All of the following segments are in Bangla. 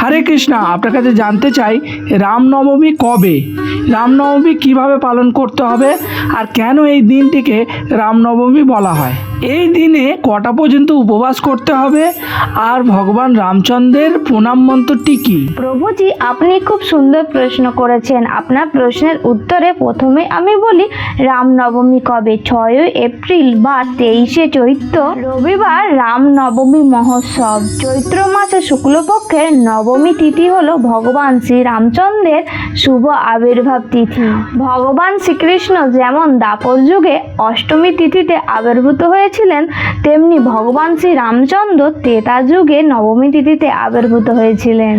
হরে কৃষ্ণা, আপনার কাছে জানতে চাই, রামনবমী কবে? রামনবমী কীভাবে পালন করতে হবে? আর কেন এই দিনটিকে রামনবমী বলা হয়? এই দিনে কটা পর্যন্ত উপবাস করতে হবে? আর ভগবান রামচন্দ্রের প্রণাম মন্ত্রটি কী? প্রভুজি, আপনি খুব সুন্দর প্রশ্ন করেছেন। আপনার প্রশ্নের উত্তরে প্রথমে আমি বলি, রামনবমী কবে? ছয়ই এপ্রিল বা তেইশে চৈত্র। রবিবার রামনবমী মহোৎসব। চৈত্র মাসে শুক্লপক্ষের নবমী তিথি হল ভগবান শ্রী রামচন্দ্রের শুভ আবির্ভাব তিথি। ভগবান শ্রীকৃষ্ণ যেমন দাপর যুগে অষ্টমী তিথিতে আবির্ভূত হয়েছিলেন তেমনি ভগবান শ্রী রামচন্দ্র তেতা যুগে নবমী তিথিতে আবির্ভূত হয়েছিলেন।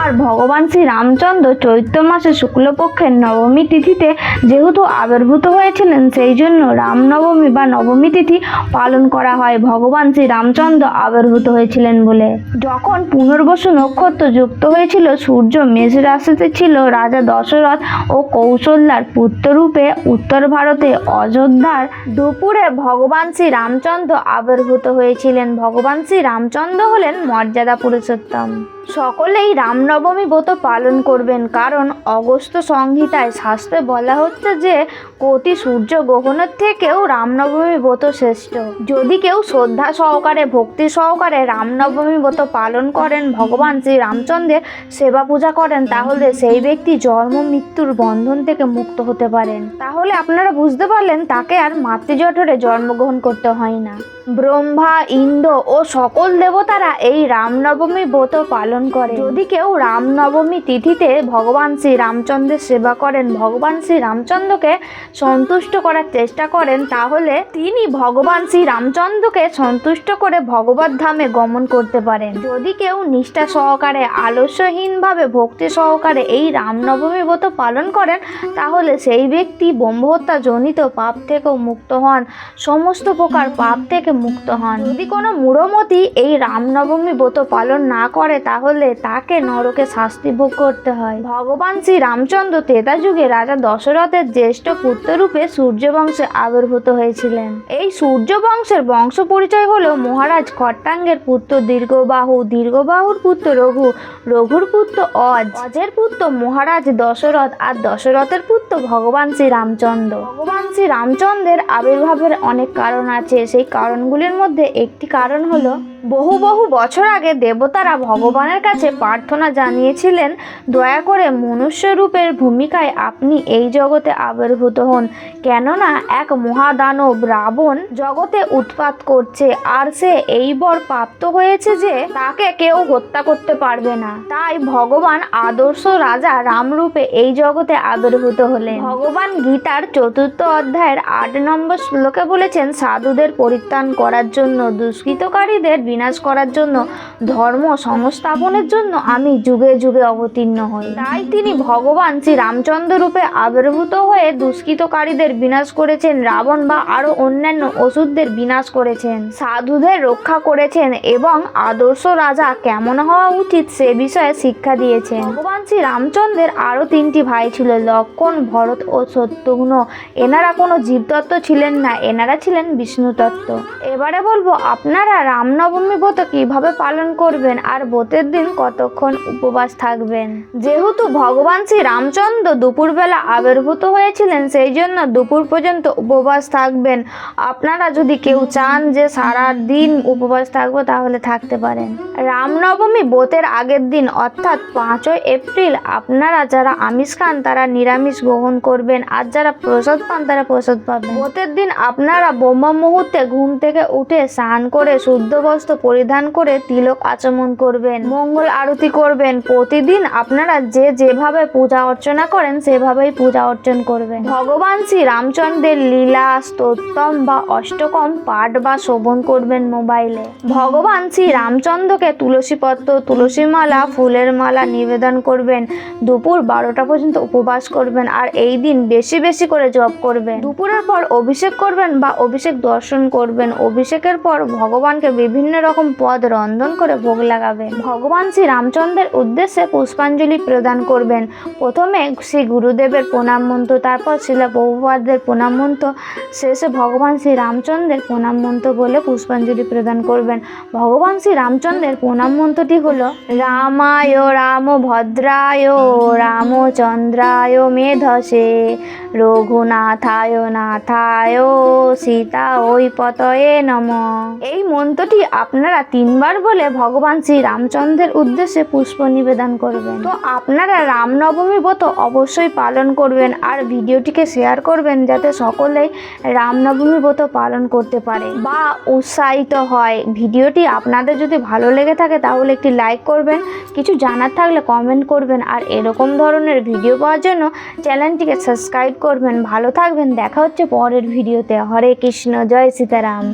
আর ভগবান শ্রী রামচন্দ্র চৈত্র মাসে শুক্লপক্ষের নবমী তিথিতে যেহেতু আবির্ভূত হয়েছিলেন, সেই জন্য রামনবমী বা নবমী তিথি পালন করা হয়। ভগবান শ্রী রামচন্দ্র আবির্ভূত হয়েছিলেন বলে। যখন পুনর্বসু নক্ষত্র যুক্ত হয়েছিল, সূর্য মেষ রাশিতে ছিল, রাজা দশরথ ও কৌশল্যার পুত্ররূপে উত্তর ভারতে অযোধ্যার দুপুরে ভগবান শ্রী রামচন্দ্র আবির্ভূত হয়েছিলেন। ভগবান শ্রী রামচন্দ্র হলেন মর্যাদা পুরুষোত্তম। সকলেই রামনবমী ব্রত পালন করবেন। কারণ অগস্ত সংহিতায় শাস্ত্রে বলা হচ্ছে যে, কোটি সূর্য গ্রহণের থেকেও রামনবমী ব্রত শ্রেষ্ঠ। যদি কেউ শ্রদ্ধা সহকারে, ভক্তি সহকারে রামনবমী ব্রত পালন করেন, ভগবান শ্রী রামচন্দ্রের সেবা পূজা করেন, তাহলে সেই ব্যক্তি জন্ম, মৃত্যুর বন্ধন থেকে মুক্ত হতে পারেন। তাহলে আপনারা বুঝতে পারলেন, তাকে আর মাতৃজঠরে জন্মগ্রহণ করতে হয় না। ব্রহ্মা, ইন্দ্র ও সকল দেবতারা এই রামনবমী ব্রত পালন করে যদি কেউ রামনবমী তিথিতে ভগবান শ্রী রামচন্দ্রের সেবা করেন, ভগবান শ্রী রামচন্দ্রকে সন্তুষ্ট করার চেষ্টা করেন, তাহলে তিনি ভগবান শ্রী রামচন্দ্রকে সন্তুষ্ট করে ভগবত ধামে গমন করতে পারেন। যদি কেউ নিষ্ঠা সহকারে, আলস্যহীনভাবে, ভক্তি সহকারে এই রামনবমী ব্রত পালন করেন, তাহলে সেই ব্যক্তি ব্রহ্মহত্যা জনিত পাপ থেকেও মুক্ত হন। সমস্ত প্রকার পাপ থেকে মুক্ত হন। যদি কোনো মূঢ়মতি এই রামনবমী ব্রত পালন না করে, তাহলে তাকে নরকে শাস্তি ভোগ করতে হয়। ভগবান শ্রী রামচন্দ্র তেতা যুগে রাজা দশরথের জ্যেষ্ঠ পুত্ররূপে সূর্য বংশে আবির্ভূত হয়েছিলেন। এই সূর্য বংশের বংশ পরিচয় হলো মহারাজ খট্টাঙ্গের পুত্র দীর্ঘবাহু, দীর্ঘবাহুর পুত্র রঘু, রঘুর পুত্র অজ। অজের পুত্র মহারাজ দশরথ আর দশরথের পুত্র ভগবান শ্রী রামচন্দ্র ভগবান শ্রী রামচন্দ্রের আবির্ভাবের অনেক কারণ আছে। সেই কারণগুলির মধ্যে একটি কারণ হলো বহু বহু বছর আগে দেবতারা ভগবানের কাছে প্রার্থনা জানিয়েছিলেন, দয়া করে মনুষ্য রূপের ভূমিকায় আপনি এই জগতে আবির্ভূত হন। কেননা এক মহাদানব রাবণ জগতে উৎপাত করছে, আর সে এই বর প্রাপ্ত হয়েছে যে তাকে কেউ হত্যা করতে পারবে না। তাই ভগবান আদর্শ রাজা রামরূপে এই জগতে আবির্ভূত হলেন। ভগবান গীতার চতুর্থ অধ্যায়ের আট নম্বর শ্লোকে বলেছেন, সাধুদের পরিত্রাণ করার জন্য দুষ্কৃতকারীদের বিনাশ করার জন্য, ধর্ম সংস্থাপনের জন্য আমি যুগে যুগে অবতীর্ণ হই। তাই তিনি ভগবান শ্রী রামচন্দ্র রূপে আবির্ভূত হয়ে দুষ্কৃতকারীদের বিনাশ করেছেন, রাবণ বা আরও অন্যান্য অসুরদের বিনাশ করেছেন, সাধুদের রক্ষা করেছেন এবং আদর্শ রাজা কেমন হওয়া উচিত সে বিষয়ে শিক্ষা দিয়েছেন। ভগবান শ্রী রামচন্দ্রের আরও তিনটি ভাই ছিল লক্ষণ ভরত ও শত্রুঘ্ন এনারা কোনো জীবতত্ত্ব ছিলেন না, এনারা ছিলেন বিষ্ণুতত্ত্ব এবারে বলব, আপনারা রামনবমী ব্রত কীভাবে পালন করবেন আর ব্রতের দিন কতক্ষণ উপবাস থাকবেন? যেহেতু ভগবান শ্রী রামচন্দ্র দুপুরবেলা আবির্ভূত হয়েছিলেন, সেই জন্য দুপুর পর্যন্ত উপবাস থাকবেন। আপনারা যদি কেউ চান যে সারা দিন উপবাস থাকব, তাহলে থাকতে পারেন। রামনবমী ব্রতের আগের দিন, অর্থাৎ পাঁচই এপ্রিল, আপনারা যারা আমিষ খান, তারা নিরামিষ গ্রহণ করবেন। আর যারা প্রসাদ পান, তারা প্রসাদ পাবেন। ব্রতের দিন আপনারা ব্রহ্ম মুহূর্তে ঘুম থেকে উঠে স্নান করে শুদ্ধ বস্ত্র পরিধান করে তিলক আচমন করবেন, মঙ্গল আরতি করবেন। প্রতিদিন আপনারা যে যেভাবে পূজা অর্চনা করেন, সেভাবেই পূজা অর্চন করবেন। ভগবান শ্রী রামচন্দ্রের লীলা স্তোত্তম বা অষ্টকম পাঠ বা শোভন করবেন মোবাইলে। ভগবান শ্রী রামচন্দ্রকে তুলসী পত্র তুলসী মালা ফুলের মালা নিবেদন করবেন। দুপুর বারোটা পর্যন্ত উপবাস করবেন আর এই দিন বেশি বেশি করে জপ করবেন। দুপুরের পর অভিষেক করবেন বা অভিষেক দর্শন করবেন। অভিষেকের পর ভগবানকে বিভিন্ন বিভিন্ন রকম পদ রন্ধন করে ভোগ লাগাবেন। ভগবান শ্রী রামচন্দ্রের উদ্দেশ্যে পুষ্পাঞ্জলি প্রদান করবেন। প্রথমে শ্রী গুরুদেবের প্রণাম মন্ত্র, তারপর শিলা বহুপাদের প্রণাম মন্ত্র, শেষে ভগবান শ্রী রামচন্দ্রের প্রণাম মন্ত্র বলে পুষ্পাঞ্জলি প্রদান করবেন। ভগবান শ্রী রামচন্দ্রের প্রণাম মন্ত্রটি হলো, রামায় রাম ভদ্রায়, রামচন্দ্রায় মেধসে, রঘুনাথায় নাথায় সীতা ওই পতয়ে নম। এই মন্ত্রটি আপনারা তিনবার বলে ভগবান শ্রী রামচন্দ্রের উদ্দেশ্যে পুষ্প নিবেদন করবেন। তো আপনারা রামনবমী ব্রত অবশ্যই পালন করবেন আর ভিডিওটিকে শেয়ার করবেন যাতে সকলেই রামনবমী ব্রত পালন করতে পারে। বা উৎসাহিত হয়। ভিডিওটি আপনাদের যদি ভালো লেগে থাকে তাহলে একটি লাইক করবেন, কিছু জানার থাকলে কমেন্ট করবেন আর এরকম ধরনের ভিডিও পাওয়ার জন্য চ্যানেলটিকে সাবস্ক্রাইব করবেন। ভালো থাকবেন, দেখা হচ্ছে পরের ভিডিওতে। হরে কৃষ্ণ, জয় সীতারাম।